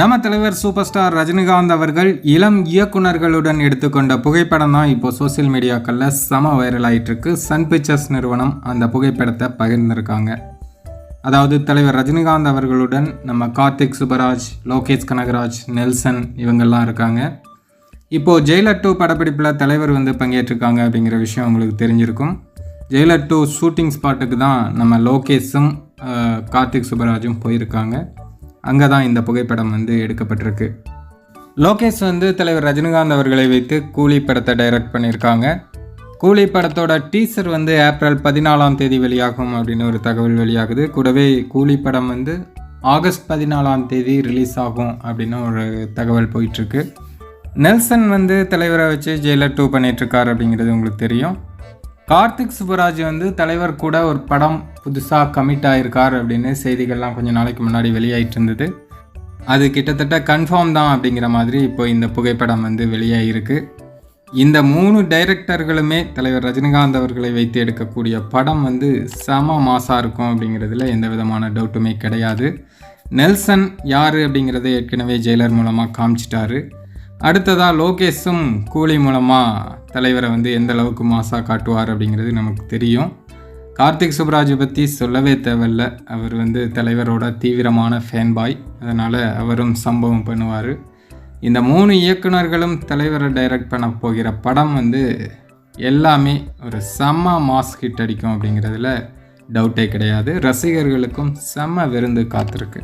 நம்ம தலைவர் super star Rajinikanth அவர்கள் இளம் இயக்குனர்களுடன் எடுத்துக்கொண்ட புகைப்படம் தான் இப்போ சோஷியல் மீடியாக்களில் செம வைரல் ஆகிட்டுருக்கு சன் பிக்சர்ஸ் நிறுவனம் அந்த புகைப்படத்தை பகிர்ந்திருக்காங்க. அதாவது தலைவர் ரஜினிகாந்த் அவர்களுடன் நம்ம கார்த்திக் சுப்பராஜ் லோகேஷ் கனகராஜ் நெல்சன் இவங்கெல்லாம் இருக்காங்க. இப்போது ஜெயிலர் டூ படப்பிடிப்பில் தலைவர் வந்து பங்கேற்றிருக்காங்க அப்படிங்கிற விஷயம் உங்களுக்கு தெரிஞ்சிருக்கும். ஜெயிலர் டூ ஷூட்டிங் ஸ்பாட்டுக்கு தான் நம்ம லோகேஷும் கார்த்திக் சுப்பராஜும் போயிருக்காங்க. அங்கே தான் இந்த புகைப்படம் வந்து எடுக்கப்பட்டிருக்கு. லோகேஷ் வந்து தலைவர் ரஜினிகாந்த் அவர்களை வைத்து கூலி படத்தை டைரக்ட் பண்ணியிருக்காங்க. கூலி படத்தோட டீசர் வந்து ஏப்ரல் பதினாலாம் தேதி வெளியாகும் அப்படின்னு ஒரு தகவல் வெளியாகுது. கூடவே கூலி படம் வந்து ஆகஸ்ட் பதினாலாம் தேதி ரிலீஸ் ஆகும் அப்படின்னு ஒரு தகவல் போயிட்டுருக்கு நெல்சன் வந்து தலைவரை வச்சு ஜெயிலர் டூ பண்ணிகிட்ருக்கார் அப்படிங்கிறது உங்களுக்கு தெரியும். கார்த்திக் சுப்பராஜ் வந்து தலைவர் கூட ஒரு படம் புதுசாக கமிட் ஆயிருக்கார் அப்படின்னு செய்திகள்லாம் கொஞ்சம் நாளைக்கு முன்னாடி வெளியாயிட்டு இருந்தது. அது கிட்டத்தட்ட கன்ஃபார்ம் தான் அப்படிங்கிற மாதிரி இப்போ இந்த புகைப்படம் வந்து வெளியாகிருக்கு இந்த மூணு டைரக்டர்களுமே தலைவர் ரஜினிகாந்த் அவர்களை வைத்து எடுக்கக்கூடிய படம் வந்து செம மாசாக இருக்கும் அப்படிங்கிறதுல எந்த விதமான டவுட்டுமே கிடையாது. நெல்சன் யார் அப்படிங்கிறத ஏற்கனவே ஜெயிலர் மூலமாக காமிச்சிட்டாரு. அடுத்ததாக லோகேஷும் கூலி மூலமாக தலைவரை வந்து எந்த அளவுக்கு மாசாக காட்டுவார் அப்படிங்கிறது நமக்கு தெரியும். கார்த்திக் சுப்ராஜை பற்றி சொல்லவே தேவையில்ல. அவர் வந்து தலைவரோட தீவிரமான ஃபேன் பாய் அதனால் அவரும் சம்பவம் பண்ணுவார். இந்த மூணு இயக்குனர்களும் தலைவரை டைரக்ட் பண்ண போகிற படம் வந்து எல்லாமே ஒரு செம்ம மாஸ் ஹிட் அடிக்கும் அப்படிங்கிறதுல டவுட்டே கிடையாது. ரசிகர்களுக்கும் செம்ம விருந்து காத்திருக்கு.